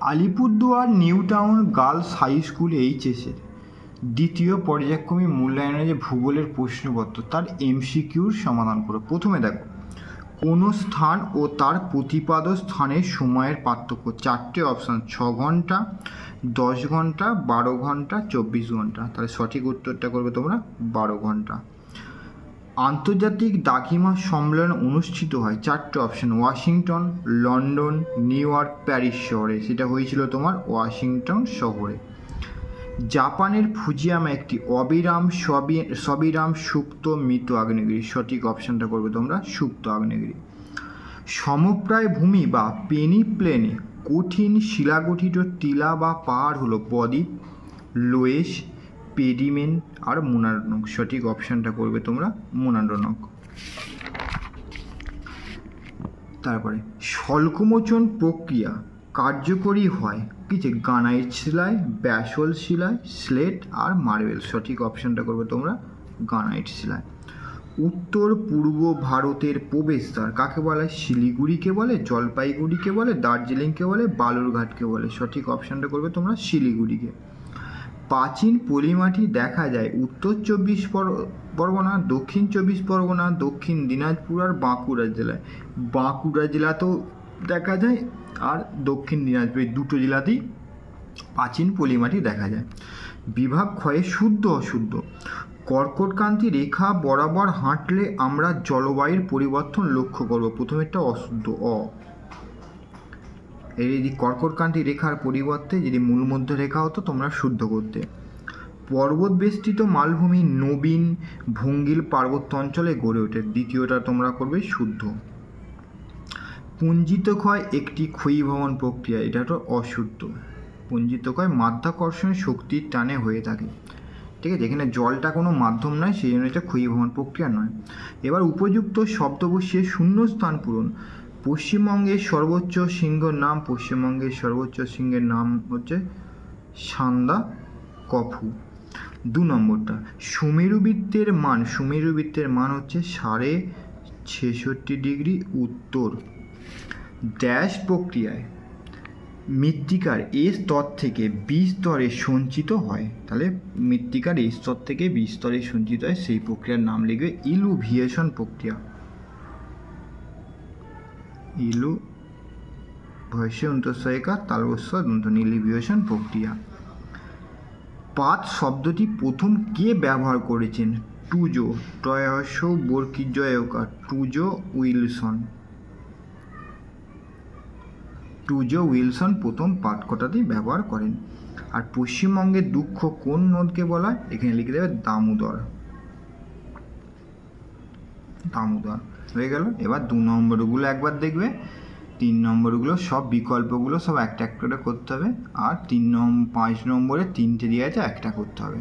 Alipurduar new town girls high school এইচএসের দ্বিতীয় পর্যায়ক্রমিক মূল্যায়নে যে ভূগোলের প্রশ্নপত্র, তার এমসিকিউর সমাধান করো। প্রথমে দেখো, কোনো স্থান ও তার প্রতিপাদ স্থানের সময়ের পার্থক্য? চারটে অপশান, ছ ঘণ্টা, দশ ঘণ্টা, বারো ঘণ্টা, চব্বিশ ঘণ্টা। তাহলে সঠিক উত্তরটা করবে তোমরা, বারো ঘণ্টা। আন্তর্জাতিক দাগিমা সম্মেলন অনুষ্ঠিত হয় চারটে option Washington, London, New York, Paris শহরে। সেটা হয়েছিল তোমার ওয়াশিংটন শহরে। জাপানের ফুজিয়ামা একটি অবিরাম সবি, সবিরাম সুপ্ত মৃত আগ্নেয়গিরি। সঠিক অপশানটা করবে তোমরা, সুপ্ত আগ্নেয়গিরি। সমপ্রায় ভূমি বা পেনি প্লেনে কঠিন শিলাগঠিত টিলা বা পাহাড় হলো বদ্বীপ লোয়েস পেডিমেন্ট আর মোনারনক, সঠিক অপশানটা করবে তোমরা মোনারনক। তারপরে স্বল্পমোচন প্রক্রিয়া কার্যকরী হয় কিছু গানাইট শিলায় ব্যাসল শিলায় স্লেট আর মার্বেল, সঠিক অপশানটা করবে তোমরা গানাইট শিলায় উত্তর পূর্ব ভারতের প্রবেশদ্বার কাকে বলে? শিলিগুড়িকে বলে, জলপাইগুড়িকে বলে, দার্জিলিংকে বলে, বালুরঘাটকে বলে, সঠিক অপশানটা করবে তোমরা শিলিগুড়িকে। প্রাচীন পলিমাটি দেখা যায় উত্তর চব্বিশ পর- পরগনা, দক্ষিণ চব্বিশ পরগনা, দক্ষিণ দিনাজপুর আর বাঁকুড়া জেলায়। বাঁকুড়া জেলাতেও দেখা যায় আর দক্ষিণ দিনাজপুর, এই দুটো জেলাতেই প্রাচীন পলিমাটি দেখা যায়। বিভাগ ক্ষয়ে শুদ্ধ অশুদ্ধ। কর্কটকান্তি রেখা বরাবর হাঁটলে আমরা জলবায়ুর পরিবর্তন লক্ষ্য করব। প্রথমেরটা অশুদ্ধ, অ। এই যদি কর্কটকান্তি রেখার পরিবর্তে যদি মূলমধ্য রেখা হতো, তোমরা শুদ্ধ করতে। পর্বত বেষ্টিত মালভূমি নবীন ভঙ্গিল পার্বত্য অঞ্চলে গড়ে ওঠে। দ্বিতীয়টা তোমরা করবে শুদ্ধ। পুঞ্জিত ক্ষয় একটি ক্ষয়ীভবন প্রক্রিয়া, এটা তো অশুদ্ধ। পুঞ্জিত ক্ষয় মাধ্যাকর্ষণ শক্তির টানে হয়ে থাকে। ঠিক আছে, এখানে জলটা কোনো মাধ্যম নয়, সেই জন্য এটা ক্ষয়ীভবন প্রক্রিয়া নয়। এবার উপযুক্ত শব্দ বসিয়ে শূন্য স্থান পূরণ। পশ্চিমবঙ্গের সর্বোচ্চ সিংহর নাম, পশ্চিমবঙ্গের সর্বোচ্চ সিংহের নাম হচ্ছে সান্দা কফু। দু নম্বরটা, সুমেরু বৃত্তের মান, সুমেরু বৃত্তের মান হচ্ছে সাড়ে ছেষট্টি ডিগ্রি উত্তর। ড্যাশ প্রক্রিয়ায় মৃত্তিকার এ স্তর থেকে বি স্তরে সঞ্চিত হয়। তাহলে মৃত্তিকার এ স্তর থেকে বি স্তরে সঞ্চিত হয়, সেই প্রক্রিয়ার নাম লিখবে ইলুভিয়েশন প্রক্রিয়া। ইলু ভয়সে অন্তঃসহায়িকা তালবস্য দন্ত ইলিভিয়েশন প্রক্রিয়া। পাত শব্দটি প্রথম কে ব্যবহার করেছেন? টুজো টয়স বর্কিজয়কা টুজো উইলসন। টুজো উইলসন প্রথম পাটকটাতেই ব্যবহার করেন। আর পশ্চিমবঙ্গের দুঃখ কোন নদকে বলা এখানে লিখে দেবে দামোদর। দামোদর। হয়ে গেল। এবার দু নম্বরগুলো একবার দেখবে। তিন নম্বরগুলো সব বিকল্পগুলো সব একটা একটা করে করতে হবে। আর তিন নম্বর পাঁচ নম্বরে তিনটে দিয়ে আছে, একটা করতে হবে।